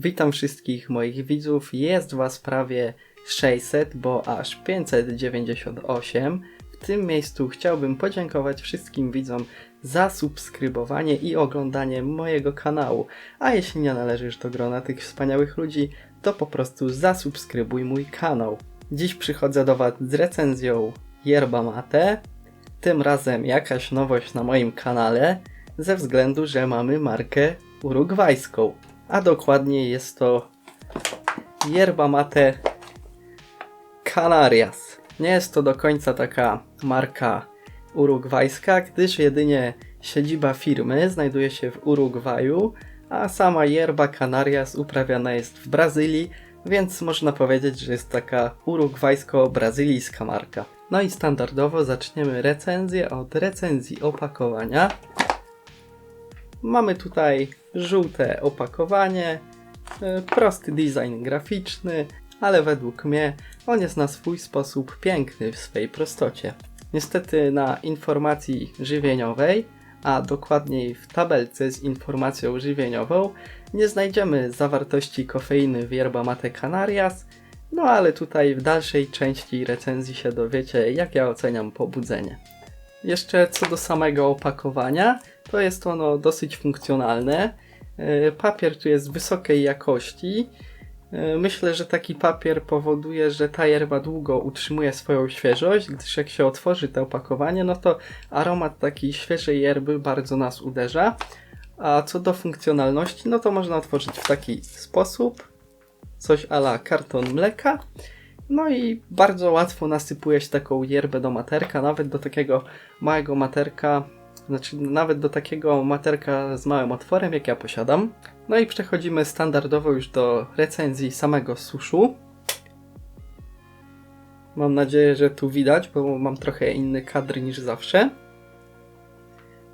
Witam wszystkich moich widzów. Jest Was prawie 600, bo aż 598. W tym miejscu chciałbym podziękować wszystkim widzom za subskrybowanie i oglądanie mojego kanału. A jeśli nie należysz do grona tych wspaniałych ludzi, to po prostu zasubskrybuj mój kanał. Dziś przychodzę do Was z recenzją Yerba Mate. Tym razem jakaś nowość na moim kanale, ze względu, że mamy markę urugwajską. A dokładnie jest to Yerba Mate Canarias. Nie jest to do końca taka marka urugwajska, gdyż jedynie siedziba firmy znajduje się w Urugwaju, a sama yerba Canarias uprawiana jest w Brazylii, więc można powiedzieć, że jest taka urugwajsko-brazylijska marka. No i standardowo zaczniemy recenzję od recenzji opakowania. Mamy tutaj żółte opakowanie, e, prosty design graficzny, ale według mnie on jest na swój sposób piękny w swej prostocie. Niestety na informacji żywieniowej, a dokładniej w tabelce z informacją żywieniową, nie znajdziemy zawartości kofeiny w yerba mate canarias, no ale tutaj w dalszej części recenzji się dowiecie, jak ja oceniam pobudzenie. Jeszcze co do samego opakowania, to jest ono dosyć funkcjonalne. E, Papier tu jest wysokiej jakości. E, Myślę, że taki papier powoduje, że ta yerba długo utrzymuje swoją świeżość, gdyż jak się otworzy to opakowanie, no to aromat takiej świeżej yerby bardzo nas uderza. A co do funkcjonalności, no to można otworzyć w taki sposób, coś ala karton mleka. No i bardzo łatwo nasypuje się taką yerbę do materka, nawet do takiego małego materka, znaczy nawet do takiego materka z małym otworem, jak ja posiadam. No i przechodzimy standardowo już do recenzji samego suszu. Mam nadzieję, że tu widać, bo mam trochę inny kadr niż zawsze.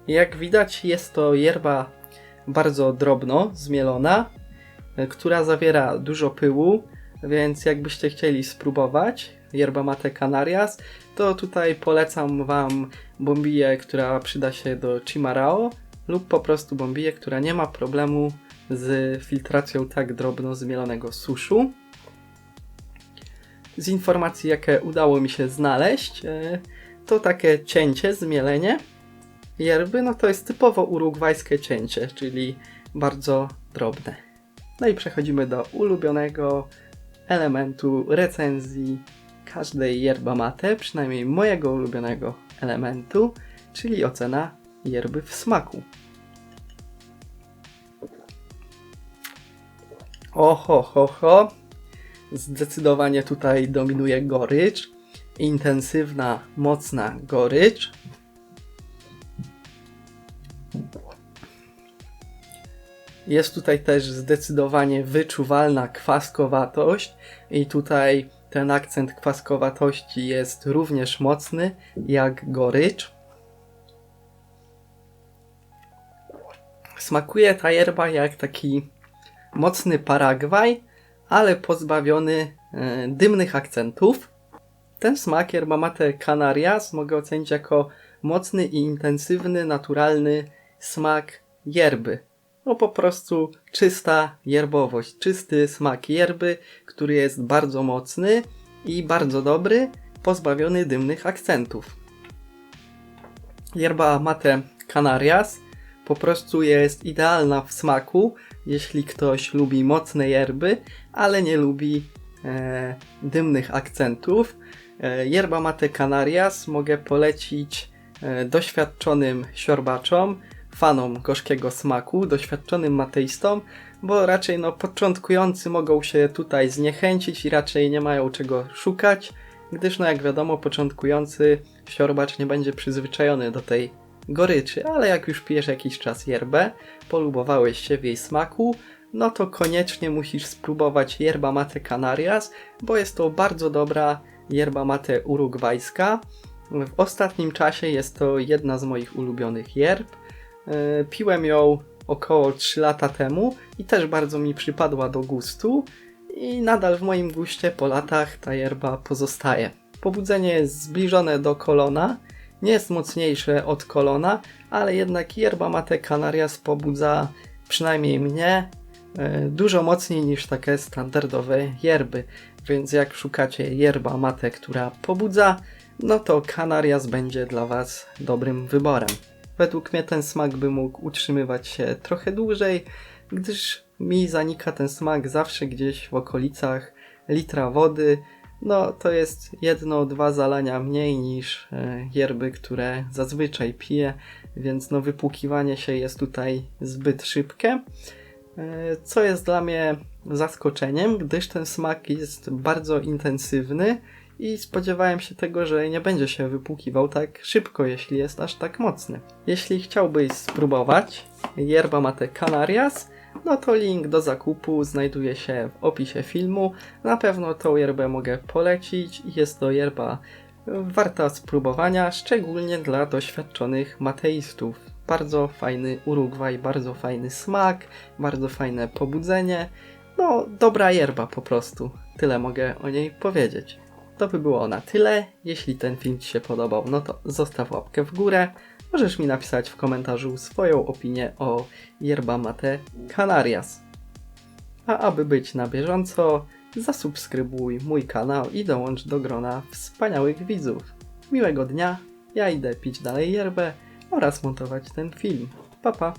Jak widać, jest to yerba bardzo drobno zmielona, e, która zawiera dużo pyłu, więc jakbyście chcieli spróbować yerba mate Canarias, to tutaj polecam Wam bombiję, która przyda się do Chimarao lub po prostu bombiję, która nie ma problemu z filtracją tak drobno zmielonego suszu. Z informacji, jakie udało mi się znaleźć, e, to takie cięcie, zmielenie yerby, no to jest typowo urugwajskie cięcie, czyli bardzo drobne. No i przechodzimy do ulubionego elementu recenzji każdej yerba mate, przynajmniej mojego ulubionego elementu, czyli ocena yerby w smaku. Oho, ho, ho. Zdecydowanie tutaj dominuje gorycz. Intensywna, mocna gorycz. Jest tutaj też zdecydowanie wyczuwalna kwaskowatość i tutaj ten akcent kwaskowatości jest również mocny jak gorycz. Smakuje ta yerba jak taki mocny Paragwaj, ale pozbawiony e, dymnych akcentów. Ten smak yerba mate Canarias mogę ocenić jako mocny i intensywny, naturalny smak yerby. No po prostu czysta yerbowość, czysty smak yerby, który jest bardzo mocny i bardzo dobry, pozbawiony dymnych akcentów. Yerba mate Canarias po prostu jest idealna w smaku, jeśli ktoś lubi mocne yerby, ale nie lubi e, dymnych akcentów. E, yerba mate Canarias mogę polecić e, doświadczonym siorbaczom, fanom gorzkiego smaku, doświadczonym mateistom, bo raczej no, początkujący mogą się tutaj zniechęcić i raczej nie mają czego szukać, gdyż no jak wiadomo początkujący siorbacz nie będzie przyzwyczajony do tej goryczy, ale jak już pijesz jakiś czas yerbę, polubowałeś się w jej smaku, no to koniecznie musisz spróbować yerba mate Canarias, bo jest to bardzo dobra yerba mate urugwajska. W ostatnim czasie jest to jedna z moich ulubionych yerb. E, Piłem ją około 3 lata temu i też bardzo mi przypadła do gustu i nadal w moim guście po latach ta yerba pozostaje. Pobudzenie jest zbliżone do kolona, nie jest mocniejsze od kolona, ale jednak yerba mate Canarias pobudza przynajmniej mnie e, dużo mocniej niż takie standardowe yerby. Więc jak szukacie yerba mate, która pobudza, no to Canarias będzie dla Was dobrym wyborem. Według mnie ten smak by mógł utrzymywać się trochę dłużej, gdyż mi zanika ten smak zawsze gdzieś w okolicach litra wody. No to jest jedno, dwa zalania mniej niż e, yerby, które zazwyczaj piję, więc no wypłukiwanie się jest tutaj zbyt szybkie. E, Co jest dla mnie zaskoczeniem, gdyż ten smak jest bardzo intensywny i spodziewałem się tego, że nie będzie się wypłukiwał tak szybko, jeśli jest aż tak mocny. Jeśli chciałbyś spróbować yerba mate Canarias, no to link do zakupu znajduje się w opisie filmu. Na pewno tą yerbę mogę polecić. Jest to yerba warta spróbowania, szczególnie dla doświadczonych mateistów. Bardzo fajny Urugwaj, bardzo fajny smak, bardzo fajne pobudzenie. No, dobra yerba po prostu. Tyle mogę o niej powiedzieć. To by było na tyle. Jeśli ten film Ci się podobał, no to zostaw łapkę w górę. Możesz mi napisać w komentarzu swoją opinię o yerba mate Canarias. A aby być na bieżąco, zasubskrybuj mój kanał i dołącz do grona wspaniałych widzów. Miłego dnia, ja idę pić dalej yerbę oraz montować ten film. Pa pa!